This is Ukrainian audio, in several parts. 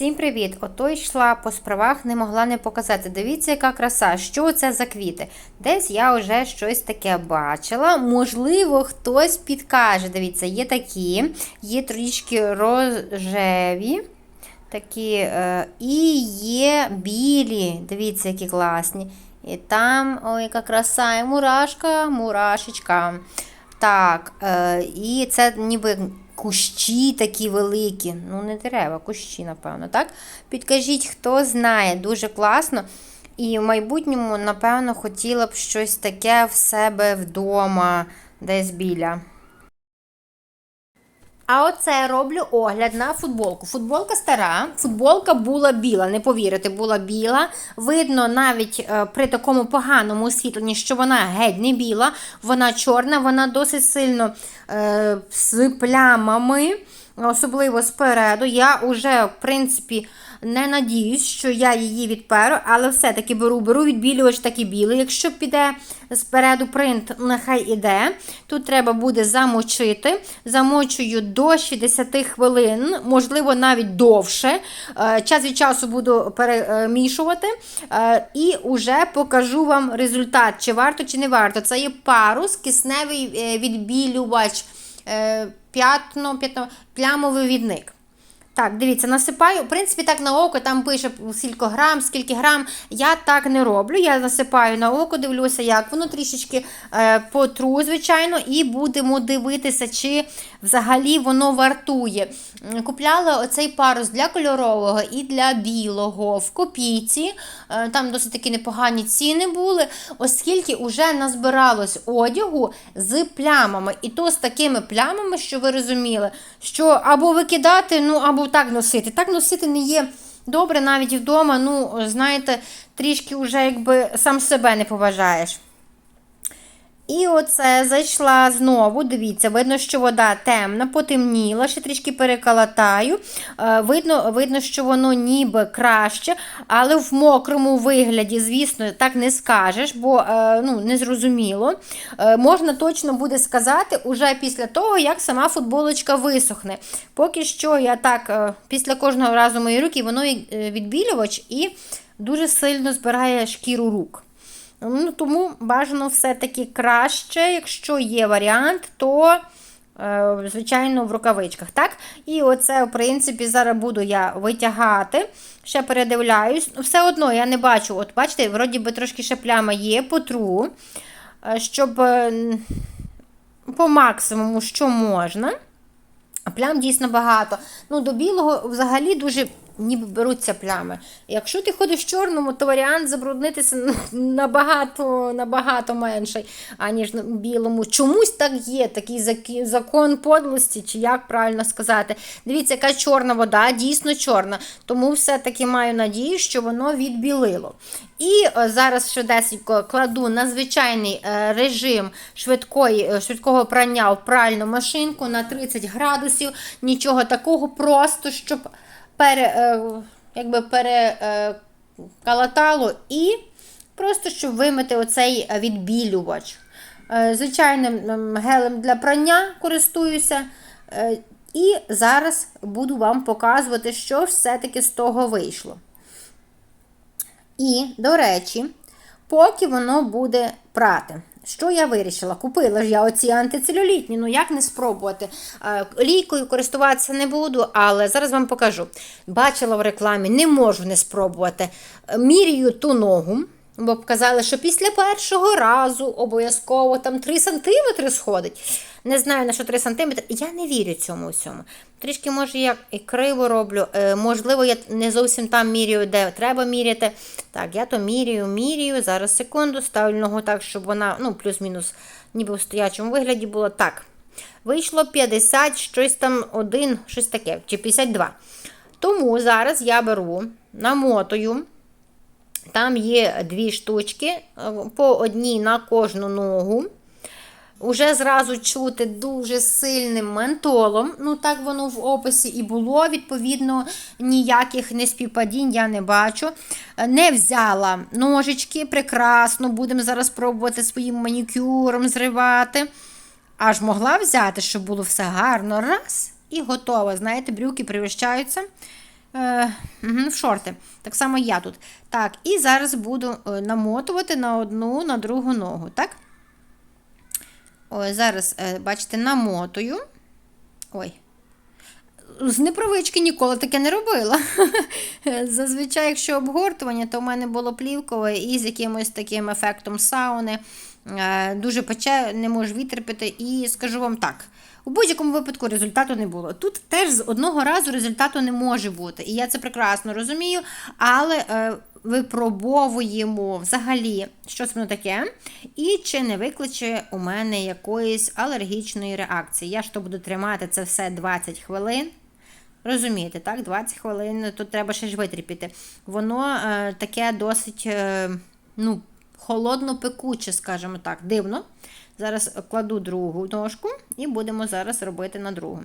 Всім привіт! Ото йшла по справах, не могла не показати. Дивіться, яка краса, що це за квіти. Десь я вже щось таке бачила. Можливо, хтось підкаже. Дивіться, є такі, є трішки рожеві. Такі, е, і є білі. Дивіться, які класні. І там, ой, яка краса, і мурашка, мурашечка. Так, е, і це ніби кущі такі великі. Ну, не дерева, кущі, напевно, так? Підкажіть, хто знає, дуже класно. І в майбутньому, напевно, хотіла б щось таке в себе вдома, десь біля. А оце роблю огляд на футболку. Футболка стара, футболка була біла, не повірите, була біла. Видно навіть е, при такому поганому освітленні, що вона геть не біла, вона чорна, вона досить сильно е, з плямами, особливо спереду. Я вже, в принципі, не надіюсь, що я її відперу, але все-таки беру, беру відбілювач такий білий. Якщо піде спереду принт, нехай іде. Тут треба буде замочити. Замочую до 60 хвилин, можливо, навіть довше. Е, Час від часу буду перемішувати. Е, І вже покажу вам результат, чи варто, чи не варто. Це є парус, кисневий е, відбілювач, п'ятно, п'ятно, плямовий відник. Так, дивіться, насипаю. В принципі, так на око там пише скільки грам, скільки грам. Я так не роблю. Я насипаю на око, дивлюся, як воно трішечки е, потру, звичайно, і будемо дивитися, чи взагалі воно вартує. Купляла оцей парус для кольорового і для білого в копійці. Е, там досить такі непогані ціни були, оскільки вже назбиралось одягу з плямами. І то з такими плямами, що ви розуміли, що або викидати, ну або так носити. Так носити не є добре навіть вдома. Ну, знаєте, трішки вже якби сам себе не поважаєш. І оце зайшла знову. Дивіться, видно, що вода темна, потемніла, ще трішки перекалатаю. Е, Видно, видно, що воно ніби краще, але в мокрому вигляді, звісно, так не скажеш, бо е, ну, не зрозуміло. Е, Можна точно буде сказати уже після того, як сама футболочка висохне. Поки що я так, після кожного разу мої руки, воно відбілювач і дуже сильно збирає шкіру рук. Ну, Тому бажано все-таки краще, якщо є варіант, то, е, звичайно, в рукавичках. так? І оце, в принципі, зараз буду я витягати. Ще передивляюсь. Все одно я не бачу, от бачите, вроді би трошки ще пляма є, потру, е, щоб е, по максимуму, що можна. А плям дійсно багато. Ну, до білого взагалі дуже ніби беруться плями. Якщо ти ходиш в чорному, то варіант забруднитися набагато набагато менший, аніж на білому. Чомусь так є, такий закон подлості, чи як правильно сказати. Дивіться, яка чорна вода, дійсно чорна. Тому все-таки маю надію, що воно відбілило. І е, зараз швидесенько кладу на звичайний е, режим швидкої, е, швидкого прання в пральну машинку на 30 градусів. Нічого такого, просто щоб пере, е, якби перекалатало і просто щоб вимити оцей е, відбілювач. Е, Звичайним ем, гелем для прання користуюся. Е, І зараз буду вам показувати, що все-таки з того вийшло. І, до речі, поки воно буде прати. Що я вирішила? Купила ж я оці антицелюлітні, ну як не спробувати. Е, Лійкою користуватися не буду, але зараз вам покажу. Бачила в рекламі, не можу не спробувати. мірію ту ногу, бо казали, що після першого разу обов'язково там 3 см сходить. Не знаю, на що 3 см. Я не вірю цьому всьому. Трішки, може, я і криво роблю. Е, можливо, я не зовсім там міряю, де треба міряти. Так, я то міряю, міряю. Зараз секунду, ставлю ногу так, щоб вона ну, плюс-мінус ніби в стоячому вигляді було так. Вийшло 50, щось там один, щось таке, чи 52. Тому зараз я беру, намотую. Там є дві штучки, е, по одній на кожну ногу. Уже зразу чути дуже сильним ментолом. Ну, так воно в описі і було. Відповідно, ніяких неспівпадінь я не бачу. Е, Не взяла ножички, прекрасно. Будемо зараз пробувати своїм манікюром зривати. Аж могла взяти, щоб було все гарно. Раз і готово. Знаєте, брюки привищаються. Е, в шорти. Так само я тут. Так, і зараз буду е, намотувати на одну, на другу ногу, так? Ой, зараз, е, бачите, намотую. Ой. З непривички ніколи таке не робила. Зазвичай, якщо обгортування, то в мене було плівкове і з якимось таким ефектом сауни. Е, Дуже пече, не можу витерпіти. І скажу вам так: у будь-якому випадку результату не було. Тут теж з одного разу результату не може бути. І я це прекрасно розумію, але е, випробовуємо взагалі, що це воно таке, і чи не викличе у мене якоїсь алергічної реакції. Я ж то буду тримати це все 20 хвилин. Розумієте, так? 20 хвилин тут треба ще ж витерпіти. Воно е, таке досить е, ну, холодно-пекуче, скажімо так, дивно. Зараз кладу другу ножку і будемо зараз робити на другу.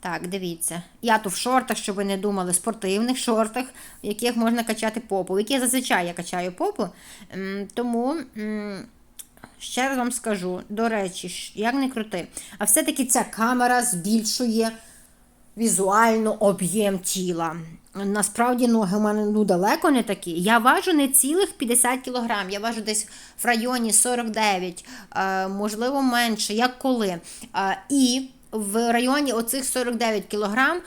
Так, дивіться. Я тут в шортах, щоб ви не думали, спортивних шортах, в яких можна качати попу, яких зазвичай я качаю попу. Тому. Ще раз вам скажу, до речі, як не крути, а все-таки ця камера збільшує візуально об'єм тіла. Насправді ноги у мене ну, далеко не такі. Я важу не цілих 50 кг, я важу десь в районі 49, е, можливо, менше, як коли. Е, і в районі оцих 49 кг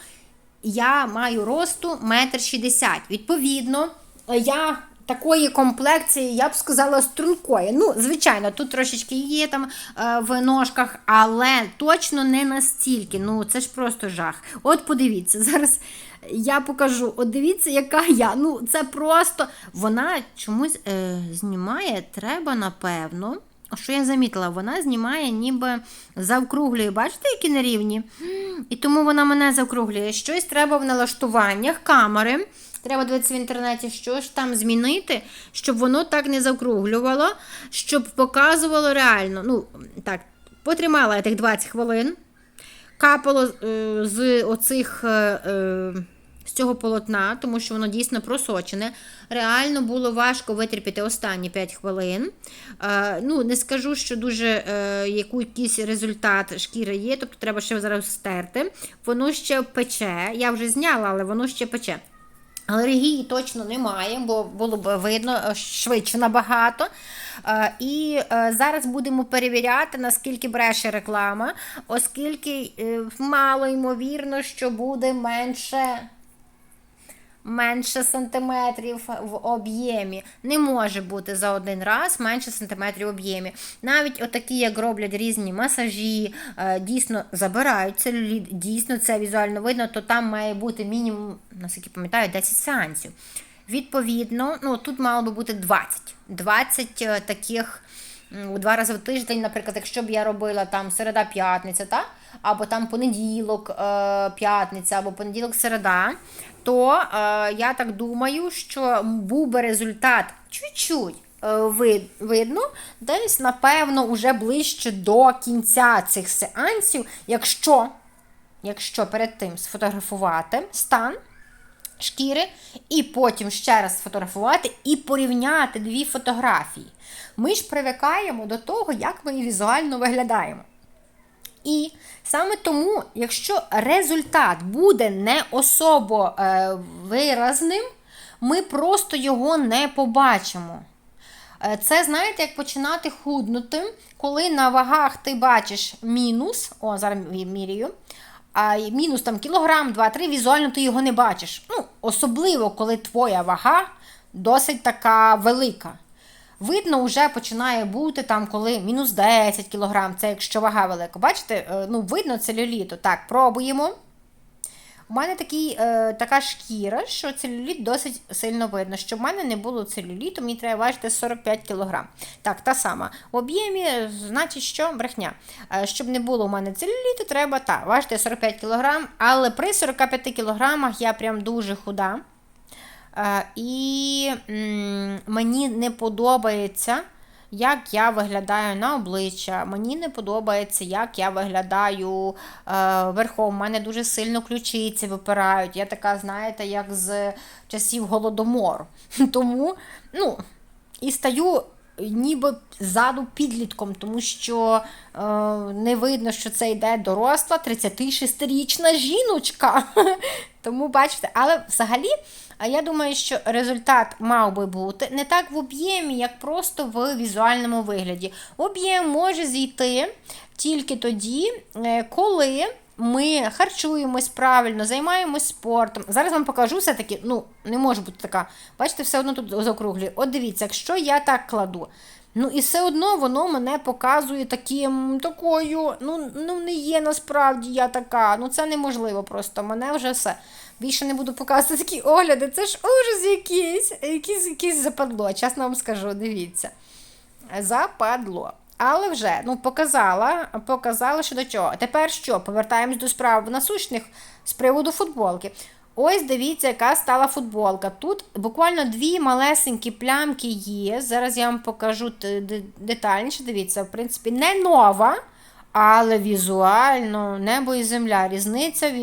я маю росту 1,60 м. Відповідно, я такої комплекції, я б сказала, стрункої. Ну, звичайно, тут трошечки є там е, в ножках, але точно не настільки. Ну, це ж просто жах. От подивіться, зараз я покажу. От дивіться, яка я. Ну, це просто вона чомусь е, знімає, треба, напевно. Що я замітила, вона знімає, ніби завкруглює. Бачите, які на рівні? І тому вона мене закруглює. Щось треба в налаштуваннях камери. Треба дивитися в інтернеті, що ж там змінити, щоб воно так не закруглювало, щоб показувало реально. Ну, так, потримала я тих 20 хвилин, капало е, з оцих. Е, е, з цього полотна, тому що воно дійсно просочене. Реально було важко витерпіти останні 5 хвилин. Е, ну, Не скажу, що дуже е, якийсь результат шкіри є, тобто треба ще зараз стерти. Воно ще пече. Я вже зняла, але воно ще пече. Алергії точно немає, бо було б видно е, швидше набагато. І зараз будемо перевіряти, наскільки бреше реклама, оскільки мало ймовірно, що буде менше. Менше сантиметрів в об'ємі. Не може бути за один раз менше сантиметрів в об'ємі. Навіть отакі, як роблять різні масажі, е, дійсно забирають целюліт, дійсно це візуально видно, то там має бути мінімум, наскільки пам'ятаю, 10 сеансів. Відповідно, ну тут мало би бути 20. 20 е, таких два рази в тиждень, наприклад, якщо б я робила там середа-п'ятниця, та? або там понеділок, е, п'ятниця, або понеділок-середа, то е, я так думаю, що був би результат чуть-чуть е, вид, видно, десь, напевно, уже ближче до кінця цих сеансів, якщо, якщо перед тим сфотографувати стан шкіри, і потім ще раз сфотографувати і порівняти дві фотографії. Ми ж привикаємо до того, як ми візуально виглядаємо. І саме тому, якщо результат буде не особо е, виразним, ми просто його не побачимо. Е, Це, знаєте, як починати худнути, коли на вагах ти бачиш мінус, о, зараз мі- міряю, а мінус там кілограм, 2-3, візуально ти його не бачиш. Ну, особливо, коли твоя вага досить така велика. Видно, вже починає бути там, коли мінус 10 кілограм, це якщо вага велика. Бачите, е, ну, видно целюліту. Так, пробуємо. У мене такий, е, така шкіра, що целюліт досить сильно видно. Щоб в мене не було целюліту, мені треба важити 45 кг. Так, та сама. В об'ємі, значить, що брехня. Е, щоб не було у мене целюліту, треба та, важити 45 кг, але при 45 кг я прям дуже худа. Е, І м, мені не подобається, як я виглядаю на обличчя. Мені не подобається, як я виглядаю е, верхом. У мене дуже сильно ключиці випирають. Я така, знаєте, як з часів голодомору. Тому, ну, і стаю ніби ззаду підлітком, тому що е, не видно, що це йде доросла 36-річна жіночка. Тому бачите, але взагалі. Я думаю, що результат мав би бути не так в об'ємі, як просто в візуальному вигляді. Об'єм може зійти тільки тоді, е, коли ми харчуємось правильно, займаємось спортом. Зараз вам покажу все-таки, ну, не може бути така. Бачите, все одно тут закруглює. От дивіться, якщо я так кладу. Ну і все одно воно мене показує таким, такою, ну, ну не є насправді я така. Ну це неможливо просто. Мене вже все. Більше не буду показувати такі огляди. Це ж ужас якийсь, якийсь, якийсь западло, чесно вам скажу, дивіться. Западло. Але вже ну, показала, показала, що до чого. Тепер що? Повертаємось до справ насущних з приводу футболки. Ось дивіться, яка стала футболка. Тут буквально дві малесенькі плямки є. Зараз я вам покажу детальніше. Дивіться, в принципі, не нова, але візуально небо і земля. Різниця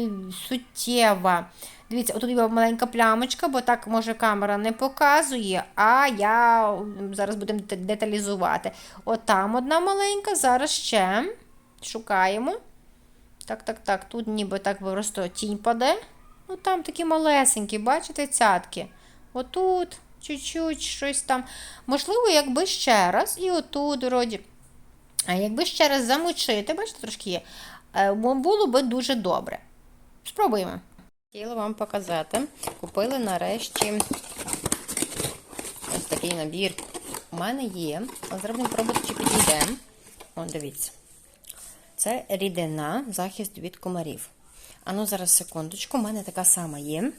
суттєва. Дивіться, отут є маленька плямочка, бо так може камера не показує, а я зараз будемо деталізувати. От там одна маленька, зараз ще шукаємо. Так, так, так, тут ніби так просто тінь паде. Ну там такі малесенькі, бачите, цятки. Отут, чуть-чуть, щось там. Можливо, якби ще раз, і отут, вроді. А якби ще раз замочити, бачите, трошки є, е, було би дуже добре. Спробуємо. Хотіла вам показати. Купили нарешті ось такий набір. У мене є. Будемо пробувати, чи підійде. О, дивіться. Це рідина, захист від комарів. А ну зараз секундочку, у мене така сама є.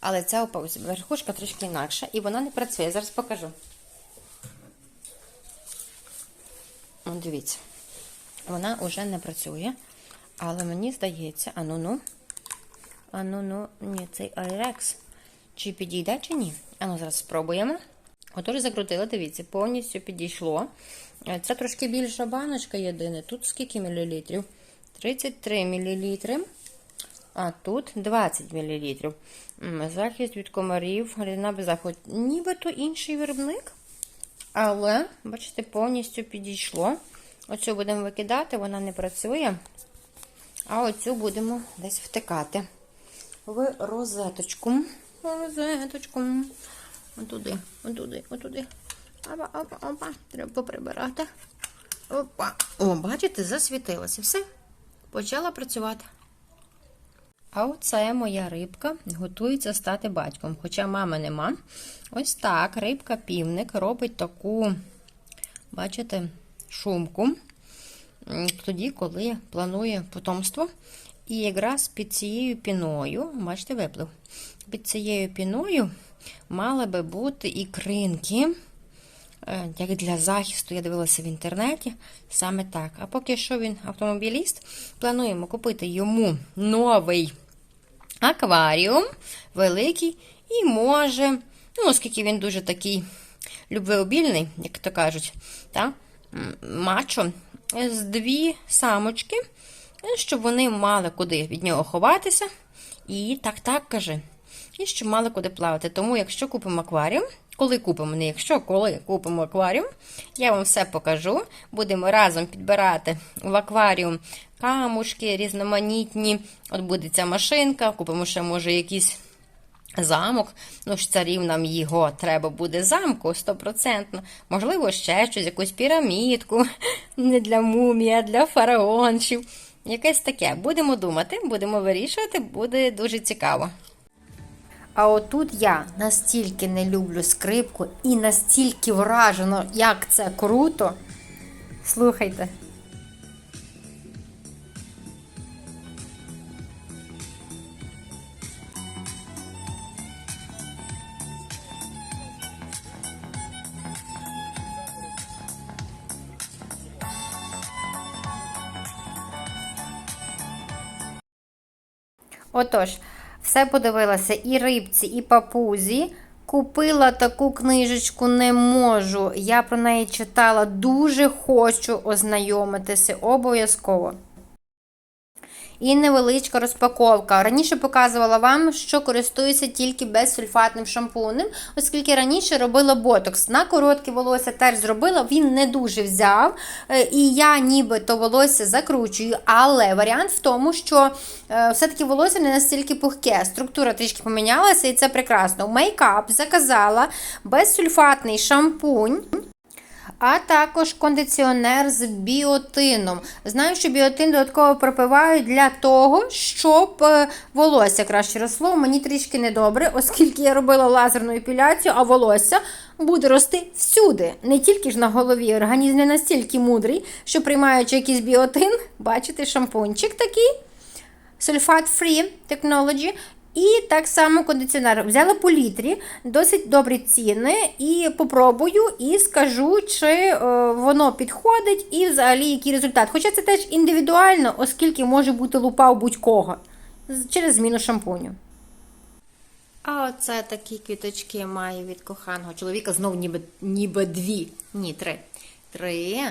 Але ця верхушка трошки інакша, і вона не працює. Зараз покажу. О, дивіться. Вона вже не працює. Але мені здається, а ну ну. А ну ну, ні, цей Айрекс. Чи підійде, чи ні? А ну зараз спробуємо. Отож закрутила, дивіться, повністю підійшло. Е, Це трошки більша баночка єдине. Тут скільки мілілітрів? 33 мілілітри. А тут 20 мл. Захист від комарів, рідина без. Нібито інший виробник. Але, бачите, повністю підійшло. Оцю будемо викидати, вона не працює. А оцю будемо десь втикати в розеточку. Розеточку. Отуди, отуди, отуди. Опа, опа, опа. Треба поприбирати. Опа. О, бачите, засвітилося. Все. Почала працювати. А оце моя рибка готується стати батьком. Хоча мами нема. Ось так рибка-півник робить таку, бачите, шумку. Тоді, коли планує потомство. І якраз під цією піною, бачите, виплив. Під цією піною мали би бути і кринки. Е, Як для захисту, я дивилася в інтернеті, саме так. А поки що він автомобіліст, плануємо купити йому новий акваріум, великий, і може, ну, оскільки він дуже такий любвеобільний, як то кажуть, та, мачо, з дві самочки, щоб вони мали куди від нього ховатися. І так, так каже. І щоб мали куди плавати. Тому, якщо купимо акваріум, коли купимо, не якщо, коли купимо акваріум, я вам все покажу. Будемо разом підбирати в акваріум камушки різноманітні. От буде ця машинка, купимо ще, може, якийсь замок. Ну, ж царів нам його треба буде замку стопроцентно. Можливо, ще щось, якусь пірамідку. Не для мумії, а для фараончів. Якесь таке. Будемо думати, будемо вирішувати, буде дуже цікаво. А отут я настільки не люблю скрипку і настільки вражено, як це круто. Слухайте. Отож, все подивилася і рибці, і папузі. Купила таку книжечку не можу. Я про неї читала, дуже хочу ознайомитися обов'язково. І невеличка розпаковка. Раніше показувала вам, що користуюся тільки безсульфатним шампунем, оскільки раніше робила ботокс. На коротке волосся теж зробила, він не дуже взяв. Е, І я ніби то волосся закручую, але варіант в тому, що е, все-таки волосся не настільки пухке. Структура трішки помінялася, і це прекрасно. Мейкап заказала безсульфатний шампунь. А також кондиціонер з біотином. Знаю, що біотин додатково пропивають для того, щоб е, волосся краще росло. Мені трішки недобре, оскільки я робила лазерну епіляцію, а волосся буде рости всюди. Не тільки ж на голові. Організм не настільки мудрий, що приймаючи якийсь біотин, бачите, шампунчик такий. Sulfat-free technology. І так само кондиціонер. Взяла по літрі, досить добрі ціни. І попробую і скажу, чи е, воно підходить і взагалі який результат. Хоча це теж індивідуально, оскільки може бути лупа у будь-кого через зміну шампуню. А оце такі квіточки має від коханого чоловіка. Знов ніби, ніби дві. Ні, три. Три.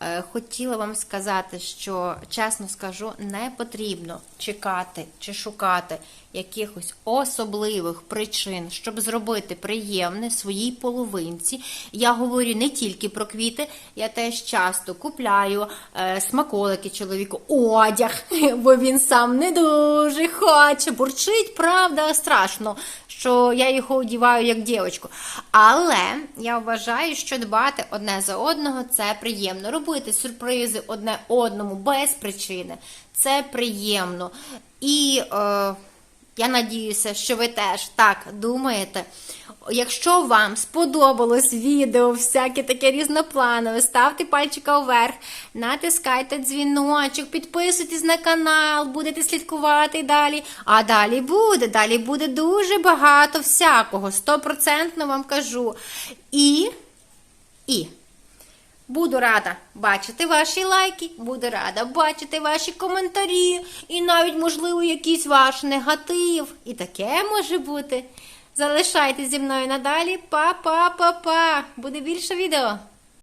Е, Хотіла вам сказати, що, чесно скажу, не потрібно чекати чи шукати якихось особливих причин, щоб зробити приємне своїй половинці. Я говорю не тільки про квіти, я теж часто купляю е, смаколики чоловіку, одяг, бо він сам не дуже хоче. Бурчить, правда, страшно, що я його одіваю як дівчинку. Але я вважаю, що дбати одне за одного це приємно. Робити сюрпризи одне одному без причини. Це приємно. І е, я надіюся, що ви теж так думаєте. Якщо вам сподобалось відео, всяке таке різнопланове, ставте пальчика вверх, натискайте дзвіночок, підписуйтесь на канал, будете слідкувати далі. А далі буде, далі буде дуже багато всякого, стопроцентно вам кажу. І, і. Буду рада бачити ваші лайки, буду рада бачити ваші коментарі і навіть, можливо, якийсь ваш негатив. І таке може бути. Залишайтесь зі мною надалі. Па-па-па-па. Буде більше відео.